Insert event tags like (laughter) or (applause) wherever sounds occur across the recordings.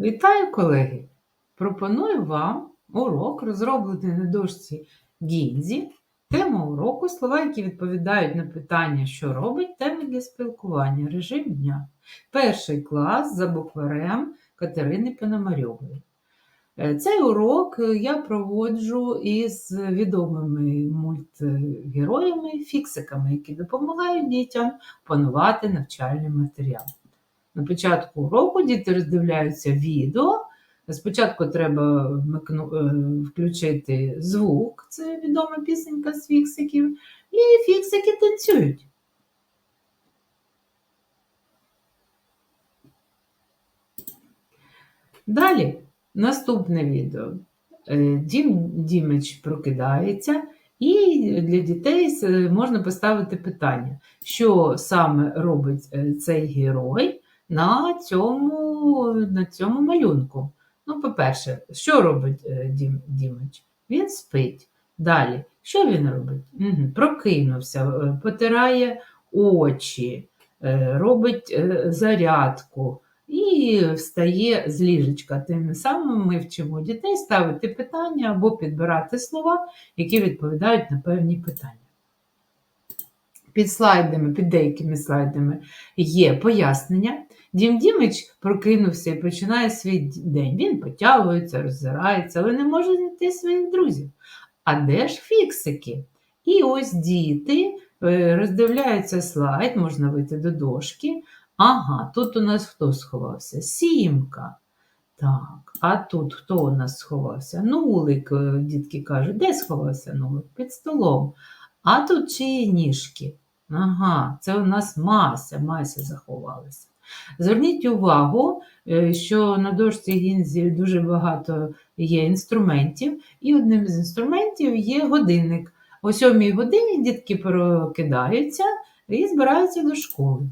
Вітаю, колеги! Пропоную вам урок, розроблений на дошці Гінзі. Тема уроку слова, які відповідають на питання, що робить, теми для спілкування, режим дня. Перший клас за букварем Катерини Пономарьової. Е, Цей урок я проводжу із відомими мультгероями, фіксиками, які допомагають дітям панувати навчальний матеріал. На початку уроку діти роздивляються відео. Спочатку треба е, включити звук, це відома пісенька з фіксиків, і фіксики танцюють. Далі наступне відео. Е, Дім Дімич прокидається, і для дітей можна поставити питання, що саме робить е, цей герой на цьому, на цьому малюнку. Ну, по-перше, що робить е, Дім, Дімич? Він спить. Далі, що він робить? Мгм, Прокинувся, е, потирає очі, е, робить зарядку і встає з ліжечка. Тим самим ми вчимо дітей ставити питання або підбирати слова, які відповідають на певні питання. Під слайдами, під деякими слайдами є пояснення. Дім Дімич прокинувся і починає свій день. Він потягується, роззирається, але не може знайти своїх друзів. А де ж фіксики? І ось діти е, роздивляються слайд, можна вийти до дошки. Ага, тут у нас хто сховався? Сімка. Так, а тут хто у нас сховався? Нулик, е, дітки кажуть, де сховався нулик? Під столом. А тут чиї ніжки? Ага, це у нас Мася, Мася заховалася. Зверніть увагу, е, що на дошці Гінзі дуже багато є інструментів, і одним з інструментів є годинник. О сьомій годині дітки прокидаються і збираються до школи.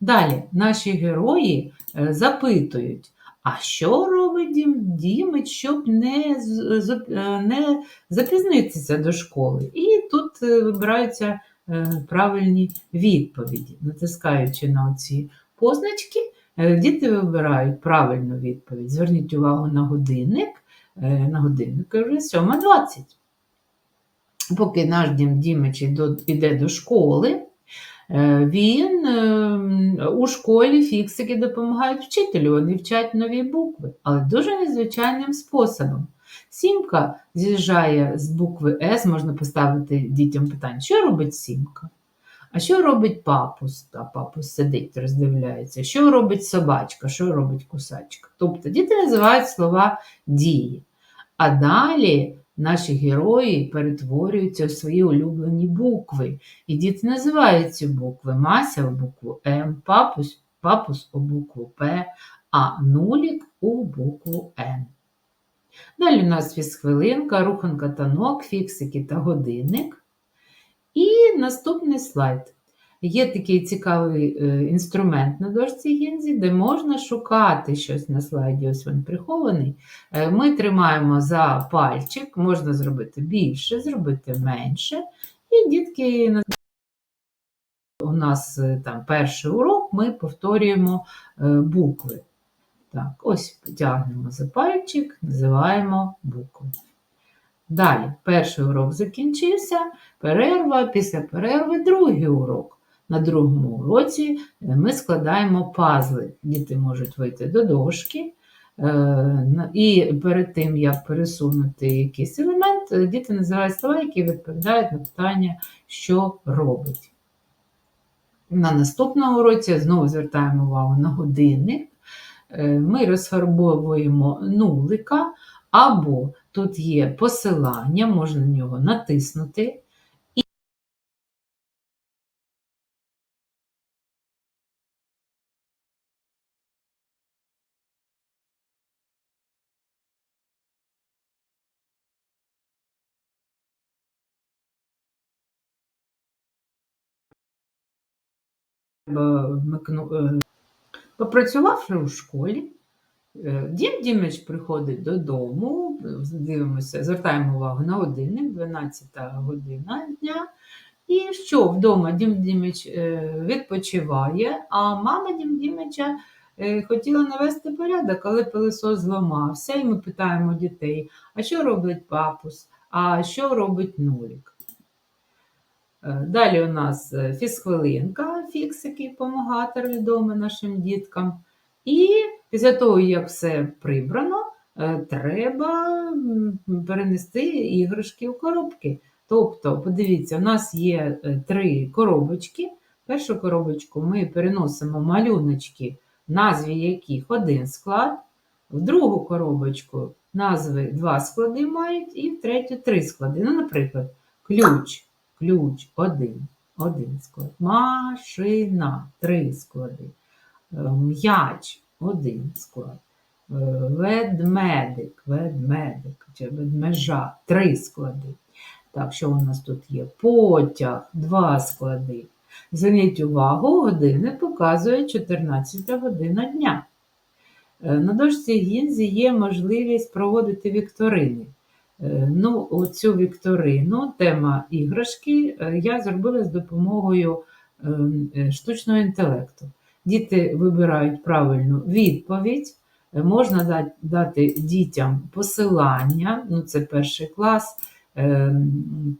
Далі наші герої е, запитують, а що робить Дім Дімич, щоб не, е, не запізнитися до школи? І тут вибираються правильні відповіді. Натискаючи на ці позначки, е, діти вибирають правильну відповідь. Зверніть увагу на годинник. Е, На годинник вже 7.20. Поки наш Дім Дімич іде- до школи, Е, Він е, у школі фіксики допомагають вчителю, вони вчать нові букви, але дуже незвичайним способом. Сімка з'їжджає з букви С, можна поставити дітям питання, що робить сімка? А що робить папус? А папус сидить, роздивляється. Що робить собачка, що робить кусачка? Тобто діти називають слова дії. А далі наші герої перетворюються у свої улюблені букви. І діти називають ці букви Мася у букву М, папус, папус у букву П, а нулік у букву Н. Далі у нас фізхвилинка, руханка танок, фіксики та годинник. І наступний слайд. Є такий цікавий е, інструмент на дошці Гінзі, де можна шукати щось на слайді, ось він прихований. Е, Ми тримаємо за пальчик, можна зробити більше, зробити менше. І дітки у нас е, там перший урок, ми повторюємо букви. Так, ось тягнемо за пальчик, називаємо букви. Далі, перший урок закінчився, перерва, після перерви другий урок. На другому уроці е, ми складаємо пазли. Діти можуть вийти до дошки. е, І перед тим, як пересунути якийсь елемент, е, діти називають слова, які відповідають на питання, що робить. На наступному уроці знову звертаємо увагу на годинник. Е, Ми розфарбовуємо нулика, або тут є посилання, можна на нього натиснути. Треба е, Попрацювавши у школі, е, Дім Дімич приходить додому, дивимося, звертаємо увагу на годинник, 12 година дня. І що вдома Дім Дімич е, відпочиває, а мама Дім Дімича е, хотіла навести порядок, але пилисос зламався, і ми питаємо дітей, а що робить папус, а що робить нулік. Е, Далі у нас е, фізхвилинка, фіксики, помагатор відомий нашим діткам. І після того, як все прибрано, е, треба перенести іграшки у коробки. Тобто, подивіться, у нас є три коробочки. Першу коробочку ми переносимо малюночки, в назві яких один склад, в другу коробочку назви два склади мають, і в третю три склади. Ну, наприклад, ключ, ключ один, один склад, машина три склади, е, м'яч один склад, е, ведмедик, ведмедик чи ведмежа три склади. Так, що у нас тут є? Потяг, два склади. Зверніть увагу, години показує 14 година дня. Е, На дошці Гінзі є можливість проводити вікторини. Е, Ну, оцю вікторину, тема іграшки, е, я зробила з допомогою е, е, штучного інтелекту. Діти вибирають правильну відповідь. Можна дати дітям посилання, ну це перший клас, е,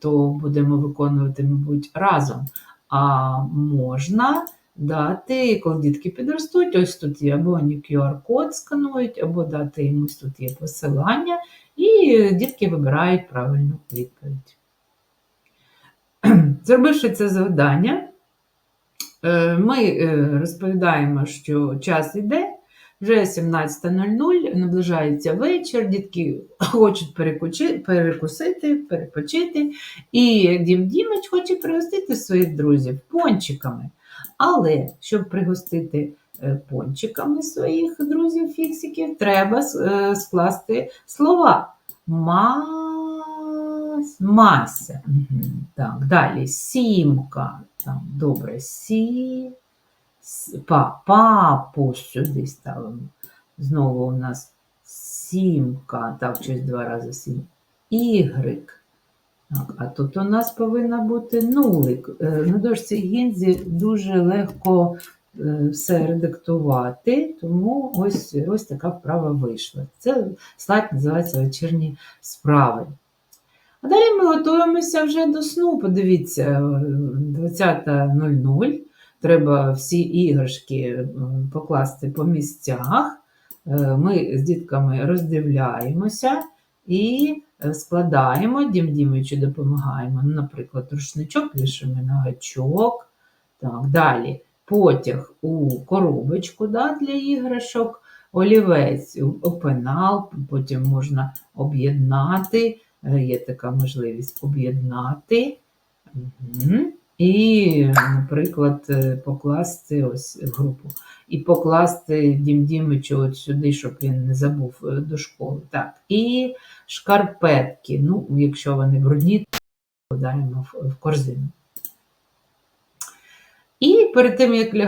то будемо виконувати, мабуть, разом. А можна дати, коли дітки підростуть, ось тут є або вони QR-код сканують, або дати їм ось тут є посилання, і дітки вибирають правильну відповідь. (clears throat) Зробивши це завдання, е, ми е, розповідаємо, що час йде, вже 17.00, наближається вечір, дітки хочуть перекусити, перепочити, і Дім Дімич хоче пригостити своїх друзів пончиками. Але щоб пригостити е, пончиками своїх друзів фіксиків, треба е, скласти слова. Мас, мася. Так, далі сімка. Там, добре, сі, па, папу сюди ставимо. Знову у нас сімка. Так, щось два рази сім. Ігрик. А тут у нас повинна бути нулик. Е, На дошці Гінзі дуже легко е, все редактувати, тому ось, ось така вправа вийшла. Це слайд називається вечірні справи. А далі ми готуємося вже до сну. Подивіться, е, 20.00. Треба всі іграшки е, покласти по місцях. Е, Ми з дітками роздивляємося і е, складаємо, Дім Дімичу допомагаємо. Наприклад, рушничок вішаємо на гачок. Так, далі потяг у коробочку да, для іграшок, олівець у пенал, потім можна об'єднати. Є така можливість об'єднати. Мгм. І, наприклад, е, покласти ось групу. І покласти Дім Дімичу от сюди, щоб він не забув е, до школи. Так. І шкарпетки. Ну, якщо вони брудні, то подаємо в корзину. І перед тим, як лягати,